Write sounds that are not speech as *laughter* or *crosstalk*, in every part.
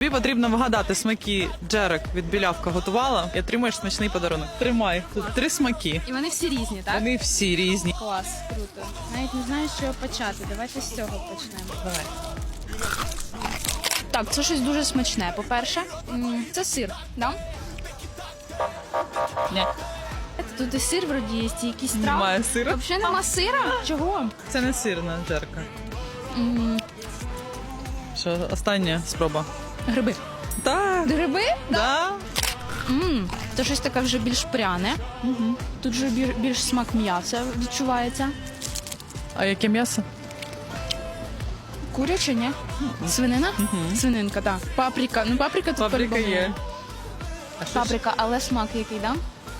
Тобі потрібно вгадати смаки Джерек від білявка готувала і отримаєш смачний подарунок. Тримай тут три смаки. І вони всі різні, так? Вони всі різні. Клас, круто. Навіть не знаю, з чого почати. Давайте з цього почнемо. Давай. Так, це щось дуже смачне. По-перше, м, це сир, да? Ні, Тут і сир вроді є, і якісь трави. немає сира. Взагалі нема сира? Чого? Це не сирна джерка. М, Що остання спроба? Гриби. Так, Гриби? да. М, Це щось таке вже більш пряне. Тут вже більш, більш смак м'яса відчувається. А яке м'ясо? Куряче, ні? Свинина? Свининка, так. Паприка. Ну, паприка тут Паприка по-любому є. А що ж? Паприка, але смак який, да?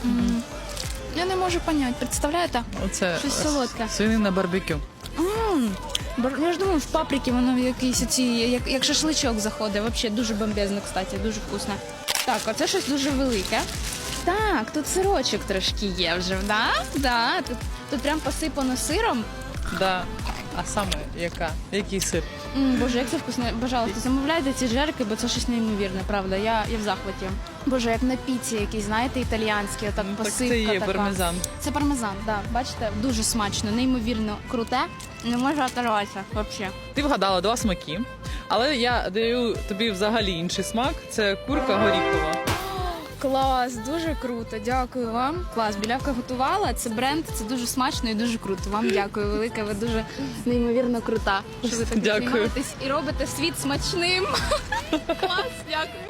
М. Я не можу поняти. Представляєте? Оце Щось солодке. свинина барбекю. М, бар- Я ж думаю, в паприці воно в якийсь ці, як, як шашличок заходить. Взагалі дуже бомбезно, кстати, дуже вкусно. Так, оце щось дуже велике. Так, тут сирочок трошки є вже, да? Да, тут, тут прям посипано сиром. Да. А саме яка? Який сир? М, Боже, як це вкусно. Пожалуйста, замовляйте ці жерки, бо це щось неймовірне, правда. Я, я в захваті. Боже, як на піці якісь, знаєте, італіянські, отак Ну, так посипка це є така. пармезан. Це пармезан, да. Бачите, дуже смачно, неймовірно круте. Не можу оторватися взагалі. Ти вгадала два смаки, але я даю тобі взагалі інший смак. Це курка горіхова. Клас, дуже круто. Дякую вам. Клас, білявка готувала. Це бренд, це дуже смачно і дуже круто. Вам дякую велике. Ви дуже неймовірно крута. Що ви так Дякую. знімаєтесь і робите світ смачним. *laughs* Клас, дякую.